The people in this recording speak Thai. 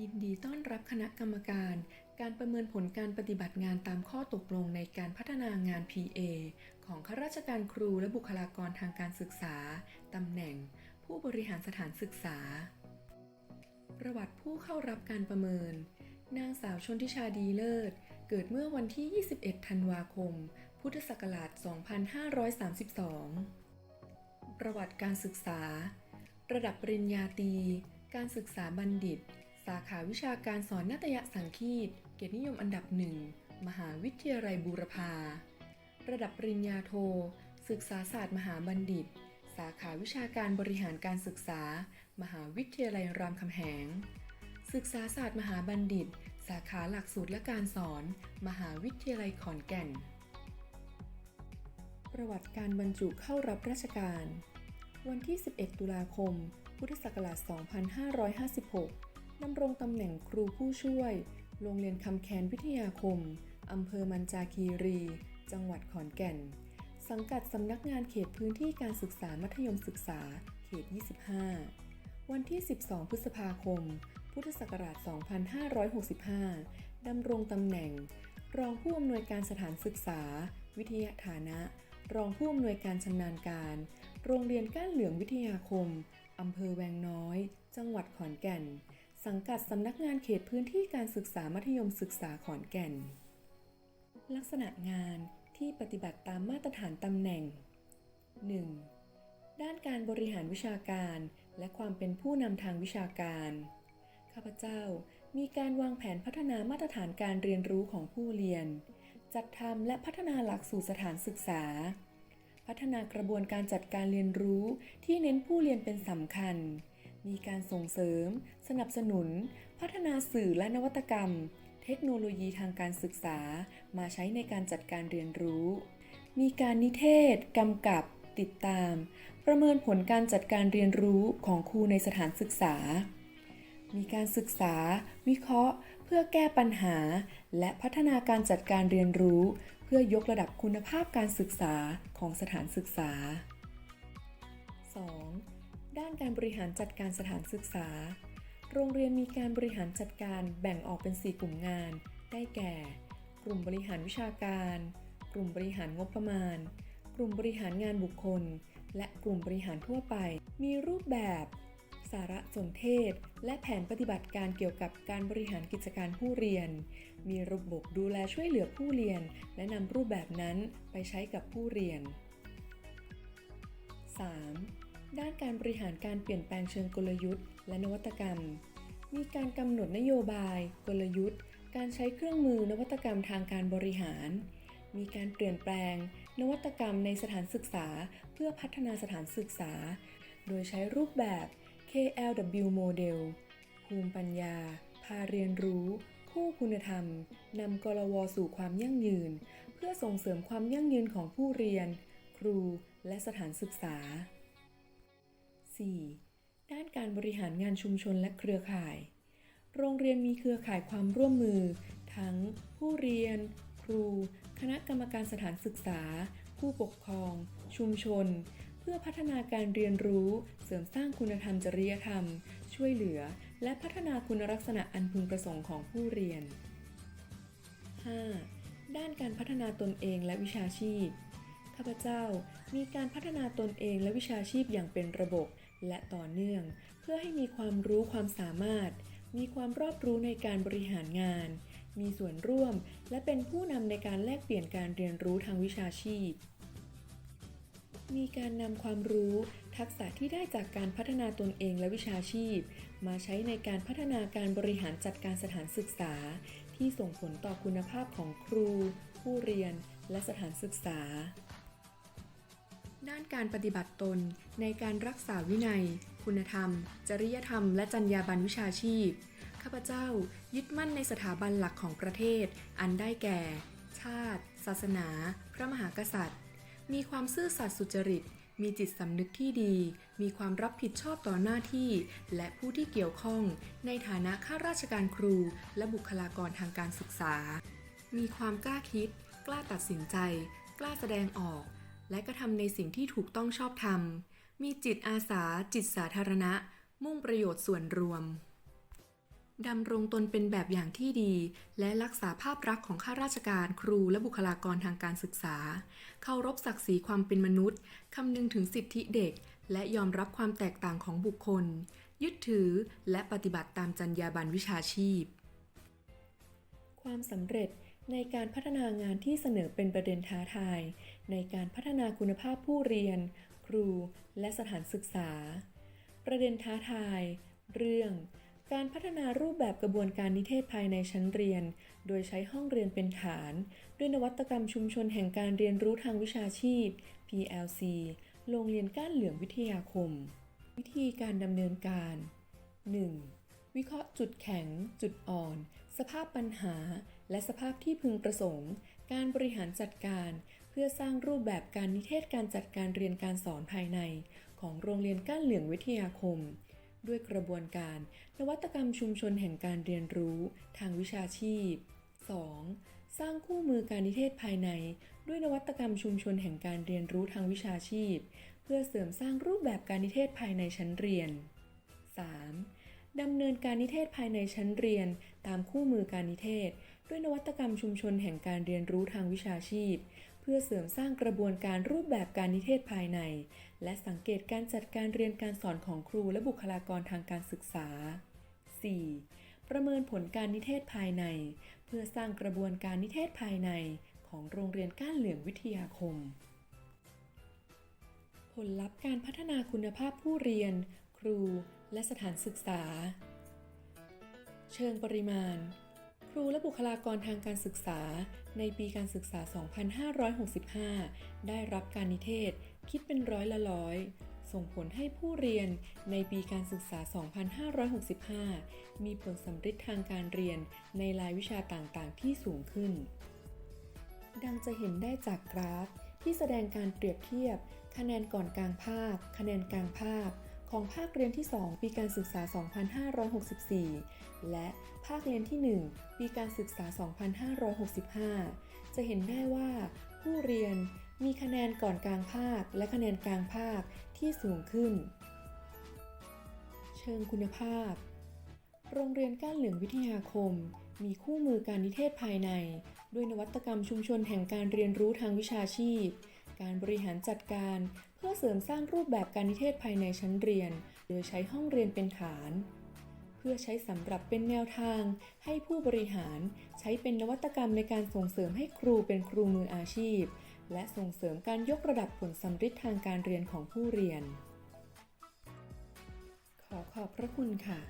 ยินดีต้อนรับคณะกรรมการ การประเมินผลการปฏิบัติงานตามข้อตกลงในการพัฒนางาน PA ของข้าราชการครูและบุคลากรทางการศึกษา ตำแหน่ง ผู้บริหารสถานศึกษา ประวัติผู้เข้ารับการประเมิน นางสาวชนทิชาดีเลิศ เกิดเมื่อวันที่ 21 ธันวาคม พุทธศักราช 2532 ประวัติการศึกษา ระดับปริญญาตรี การศึกษาบัณฑิต สาขาวิชาการสอนนาฏยสังคีต เกียรตินิยมอันดับหนึ่ง มหาวิทยาลัยบูรพา ระดับปริญญาโท ศึกษาศาสตร์มหาบัณฑิต สาขาวิชาการบริหารการศึกษา มหาวิทยาลัยรามคำแหง ศึกษาศาสตร์มหาบัณฑิต สาขาหลักสูตรและการสอน มหาวิทยาลัยขอนแก่น ประวัติการบรรจุเข้ารับราชการ วันที่ 11 ตุลาคม พุทธศักราช 2556 ดำรงตำแหน่งครูผู้ช่วย โรงเรียนคำแคนวิทยาคม อำเภอมันจาคีรี จังหวัดขอนแก่น สังกัดสำนักงานเขตพื้นที่การศึกษามัธยมศึกษา เขต 25 วันที่ 12 พฤษภาคม พุทธศักราช 2565 ดำรงตำแหน่ง รองผู้อำนวยการสถานศึกษา วิทยาฐานะ รองผู้อำนวยการชำนาญการ โรงเรียนก้านเหลืองวิทยาคม อำเภอแวงน้อย จังหวัดขอนแก่น สังกัดสำนักงานเขตพื้นที่การศึกษามัธยมศึกษาขอนแก่น ลักษณะงานที่ปฏิบัติตามมาตรฐานตำแหน่ง 1. ด้านการบริหารวิชาการและความเป็นผู้นำทางวิชาการ ข้าพเจ้ามีการวางแผนพัฒนามาตรฐานการเรียนรู้ของผู้เรียน จัดทำและพัฒนาหลักสูตรสถานศึกษา พัฒนากระบวนการจัดการเรียนรู้ที่เน้นผู้เรียนเป็นสำคัญ มีการส่งเสริม สนับสนุน พัฒนาสื่อและนวัตกรรม เทคโนโลยีทางการศึกษา มาใช้ในการจัดการเรียนรู้ มีการนิเทศ กำกับ ติดตาม ประเมินผลการจัดการเรียนรู้ของครูในสถานศึกษา มีการศึกษา วิเคราะห์ เพื่อแก้ปัญหา และพัฒนาการจัดการเรียนรู้ เพื่อยกระดับคุณภาพการศึกษาของสถานศึกษา 2. ด้านการบริหารจัดการสถานศึกษา โรงเรียนมีการบริหารจัดการแบ่งออกเป็น 4 กลุ่มงาน ได้แก่ กลุ่มบริหารวิชาการ กลุ่มบริหารงบประมาณ กลุ่มบริหารงานบุคคล และกลุ่มบริหารทั่วไป มีรูปแบบ สารสนเทศ และแผนปฏิบัติการเกี่ยวกับการบริหารกิจการผู้เรียน มีระบบดูแลช่วยเหลือผู้เรียน และนำรูปแบบนั้นไปใช้กับผู้เรียน 3. ด้านการบริหารการเปลี่ยนแปลงเชิงกลยุทธ์ และนวัตกรรม มีการกำหนดนโยบาย กลยุทธ์ การใช้เครื่องมือนวัตกรรมทางการบริหาร มีการเปลี่ยนแปลง นวัตกรรมในสถานศึกษา เพื่อพัฒนาสถานศึกษา โดยใช้รูปแบบ KLW Model ภูมิปัญญา พาเรียนรู้ คู่คุณธรรม นำกลวสู่ความยั่งยืน เพื่อส่งเสริมความยั่งยืนของผู้เรียน ครู และสถานศึกษา 4. ด้านการบริหารงานชุมชนและเครือข่าย โรงเรียนมีเครือข่ายความร่วมมือ ทั้งผู้เรียน ครู คณะกรรมการสถานศึกษา ผู้ปกครอง ชุมชน เพื่อพัฒนาการเรียนรู้ เสริมสร้างคุณธรรมจริยธรรม ช่วยเหลือ และพัฒนาคุณลักษณะอันพึงประสงค์ของผู้เรียน 5. ด้านการพัฒนาตนเองและวิชาชีพ ข้าพเจ้า มีการพัฒนาตนเองและวิชาชีพอย่างเป็นระบบและต่อเนื่อง เพื่อให้มีความรู้ความสามารถ มีความรอบรู้ในการบริหารงาน มีส่วนร่วม และเป็นผู้นำในการแลกเปลี่ยนการเรียนรู้ทางวิชาชีพ มีการนำความรู้ ทักษะที่ได้จากการพัฒนาตนเองและวิชาชีพ มาใช้ในการพัฒนาการบริหารจัดการสถานศึกษา ที่ส่งผลต่อคุณภาพของครู ผู้เรียน และสถานศึกษา ด้านการปฏิบัติตนในการรักษาวินัย คุณธรรม จริยธรรม และจรรยาบรรณวิชาชีพ ข้าพเจ้ายึดมั่นในสถาบันหลักของประเทศ อันได้แก่ ชาติ ศาสนา พระมหากษัตริย์ มีความซื่อสัตย์สุจริต มีจิตสำนึกที่ดี มีความรับผิดชอบต่อหน้าที่ และผู้ที่เกี่ยวข้อง ในฐานะข้าราชการครู และบุคลากรทางการศึกษา มีความกล้าคิด กล้าตัดสินใจ กล้าแสดงออก และกระทำในสิ่งที่ถูกต้องชอบธรรม มีจิตอาสา จิตสาธารณะ มุ่งประโยชน์ส่วนรวมดำรงตนเป็นแบบอย่างที่ดี และรักษาภาพลักษณ์ของข้าราชการครูและบุคลากรทางการศึกษา เคารพศักดิ์ศรีความเป็นมนุษย์ คำนึงถึงสิทธิเด็ก และยอมรับความแตกต่างของบุคคล ยึดถือและปฏิบัติตามจรรยาบรรณวิชาชีพ ความสำเร็จ ในการพัฒนางานที่เสนอเป็นประเด็นท้าทาย ในการพัฒนาคุณภาพผู้เรียน ครู และสถานศึกษา ประเด็นท้าทาย เรื่อง การพัฒนารูปแบบกระบวนการนิเทศภายในชั้นเรียน โดยใช้ห้องเรียนเป็นฐาน ด้วยนวัตกรรมชุมชนแห่งการเรียนรู้ทางวิชาชีพ PLC โรงเรียนก้านเหลืองวิทยาคม วิธีการดำเนินการ 1. วิเคราะห์จุดแข็ง จุดอ่อน สภาพปัญหา และสภาพที่พึงประสงค์ การบริหารจัดการ เพื่อสร้างรูปแบบการนิเทศการจัดการเรียนการสอนภายใน ของโรงเรียนก้านเหลืองวิทยาคม ด้วยกระบวนการ นวัตกรรมชุมชนแห่งการเรียนรู้ ทางวิชาชีพ 2. สร้างคู่มือการนิเทศภายใน ด้วยนวัตกรรมชุมชนแห่งการเรียนรู้ทางวิชาชีพ เพื่อเสริมสร้างรูปแบบการนิเทศภายในชั้นเรียน 3. ดำเนินการนิเทศภายในชั้นเรียน ตามคู่มือการนิเทศ ด้วยนวัตกรรมชุมชนแห่งการเรียนรู้ทางวิชาชีพ เพื่อเสริมสร้างกระบวนการรูปแบบการนิเทศภายใน และสังเกตการจัดการเรียนการสอนของครูและบุคลากรทางการศึกษา 4. ประเมินผลการนิเทศภายใน เพื่อสร้างกระบวนการนิเทศภายในของโรงเรียนก้านเหลืองวิทยาคม ผลลัพธ์การพัฒนาคุณภาพผู้เรียน ครู และสถานศึกษา เชิงปริมาณ ครูและบุคลากรทางการศึกษา ในปีการศึกษา 2565 ได้รับการนิเทศ คิดเป็นร้อยละร้อย ส่งผลให้ผู้เรียนในปีการศึกษา 2565 มีผลสำฤทธิ์ทางการเรียนในรายวิชาต่างๆ ที่สูงขึ้น ดังจะเห็นได้จากกราฟที่แสดงการเปรียบเทียบ คะแนนก่อนกลางภาค คะแนนกลางภาค ของภาคเรียนที่ 2 ปีการศึกษา 2564 และภาคเรียนที่ 1 ปีการศึกษา 2565 จะเห็นได้ว่า ผู้เรียนมีคะแนนก่อนกลางภาคและคะแนนกลางภาคที่สูงขึ้น เชิงคุณภาพ โรงเรียนก้านเหลืองวิทยาคม มีคู่มือการนิเทศภายใน ด้วยนวัตกรรมชุมชนแห่งการเรียนรู้ทางวิชาชีพ การบริหารจัดการ เพื่อเสริมสร้างรูปแบบการนิเทศภายในชั้นเรียน โดยใช้ห้องเรียนเป็นฐาน เพื่อใช้สำหรับเป็นแนวทาง ให้ผู้บริหารใช้เป็นนวัตกรรมในการส่งเสริมให้ครูเป็นครูมืออาชีพ และส่งเสริมการยกระดับผลสำฤทธิ์ทางการเรียนของผู้เรียน ขอขอบพระคุณค่ะ